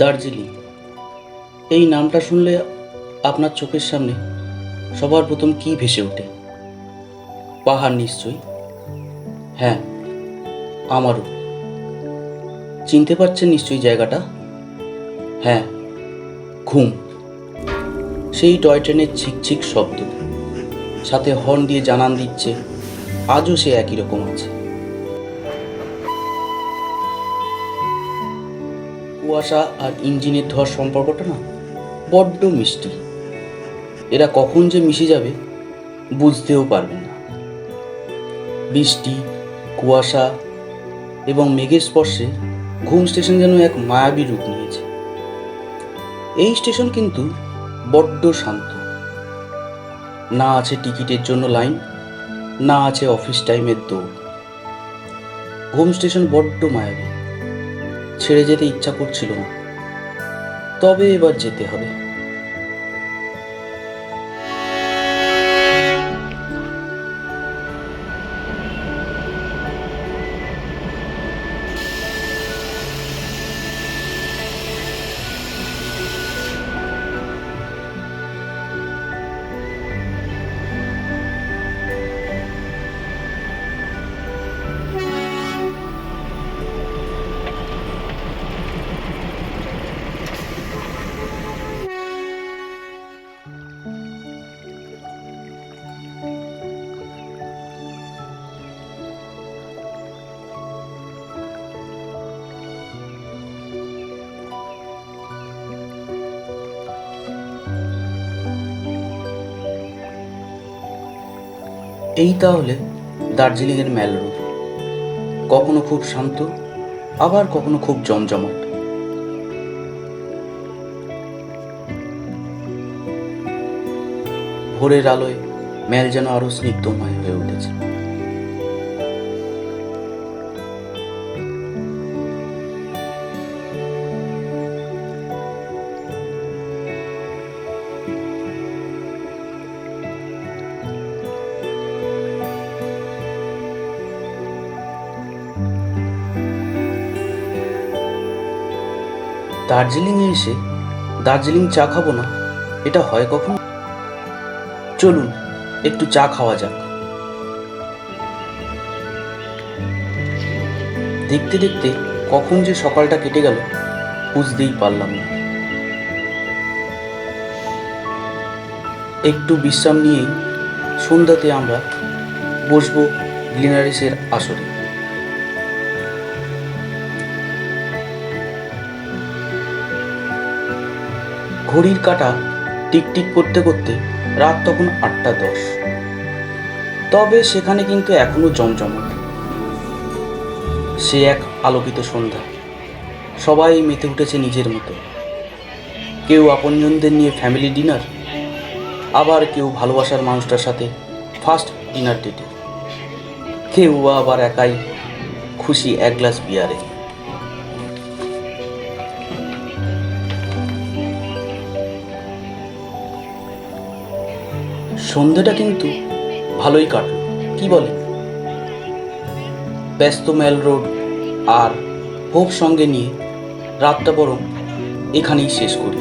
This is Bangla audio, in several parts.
দার্জিলিং। এই নামটা শুনলে আপনার চোখের সামনে সবার প্রথম কি ভেসে ওঠে? পাহাড় নিশ্চয়ই? হ্যাঁ আমারও। চিনতে পারছেন নিশ্চয়ই জায়গাটা? হ্যাঁ ঘুম। সেই টয় ট্রেনের ছিকছিক শব্দ। সাথে হর্ন দিয়ে জানান দিচ্ছে, আজও সে একই রকম আছে। কুয়াশা আর ইঞ্জিনের ধোয়ার সম্পর্কটা না বড্ড মিষ্টি। এরা কখন যে মিশে যাবে বুঝতেও পারবে না। বৃষ্টি, কুয়াশা এবং মেঘের স্পর্শে ঘুম স্টেশন যেন এক মায়াবী রূপ নিয়েছে। এই স্টেশন কিন্তু বড্ড শান্ত। না আছে টিকিটের জন্য লাইন, না আছে অফিস টাইমের দৌড়। ঘুম স্টেশন বড্ড মায়াবী। ছেড়ে যেতে ইচ্ছা করছিল না। তবে এবার যেতে হবে। এই তাহলে দার্জিলিংয়ের মেল রোড কখনো খুব শান্ত, আবার কখনো খুব জমজমাট। ভোরের আলোয় ম্যাল যেন আরও স্নিগ্ধময় হয়ে উঠেছে। দার্জিলিংয়ে এসে দার্জিলিং চা খাব না, এটা হয় কখন? চলুন, একটু চা খাওয়া যাক। দেখতে দেখতে কখন যে সকালটা কেটে গেল, বুঝতেই পারলাম না। একটু বিশ্রাম নিয়েই সন্ধ্যাতে আমরা বসবো গ্লিনারিসের আসরে। ঘড়ির কাঁটা টিকটিক করতে করতে রাত তখন আটটা দশ। তবে সেখানে কিন্তু এখনও জমজমাট। সে এক আলোকিত সন্ধ্যা। সবাই মেতে উঠেছে নিজের মতো। কেউ আপনজনদের নিয়ে ফ্যামিলি ডিনার আবার কেউ ভালোবাসার মানুষটার সাথে ফার্স্ট ডিনার ডেটে কেউ আবার একাই খুশি এক গ্লাস বিয়ারে সন্ধেটা কিন্তু ভালোই কাটল। কি বলে? ব্যস্ত মেল রোড আর হোপ সঙ্গে নিয়ে রাতটা বরং এখানেই শেষ করি।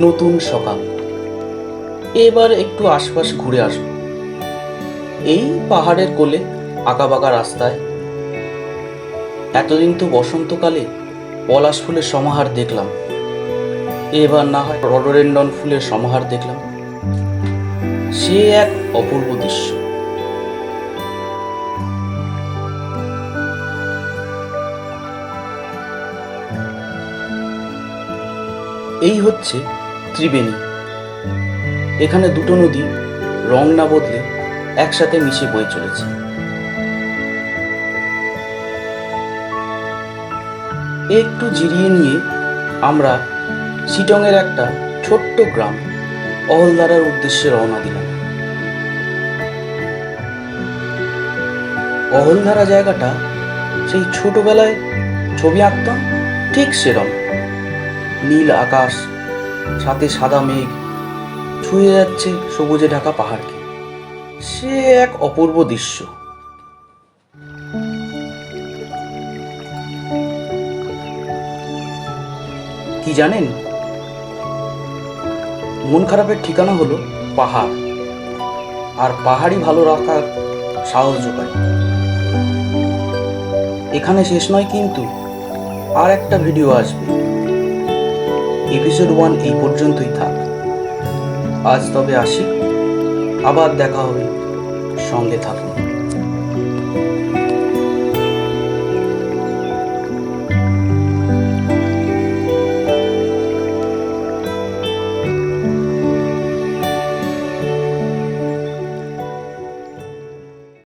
নতুন সকাল। এবার একটু আশপাশ ঘুরে আসব। এই পাহাড়ের কোলে আঁকাবাঁকা রাস্তায়। এতদিন তো বসন্তকালে পলাশ ফুলের সমাহার দেখলাম। এবার না হয় রডোরেন্ডন ফুলের সমাহার দেখলাম। সে এক অপূর্ব দৃশ্য। এই হচ্ছে ত্রিবেণী। এখানে দুটো নদী রং না বদলে একসাথে মিশে বয়ে চলেছে। একটু জিরিয়ে নিয়ে আমরা সিটংয়ের একটা ছোট্ট গ্রাম অহলদারার উদ্দেশ্যে রওনা দিলাম। অহলধারা জায়গাটা সেই ছোটবেলায় ছবি আঁকতাম ঠিক সেরম। নীল আকাশ, সাথে সাদা মেঘ, ছুঁয়ে যাচ্ছে সবুজে ঢাকা পাহাড়কে। সে এক অপূর্ব দৃশ্য। কি জানেন? মন খারাপের ঠিকানা হলো পাহাড়। আর পাহাড়ই ভালো রাখার সাহস যোগায় এখানে শেষ নয় কিন্তু আর একটা ভিডিও আসবে। এপিসোড ওয়ান এই পর্যন্তই থাক। আজ তবে আসি। আবার দেখা হবে। সঙ্গে থাকুন।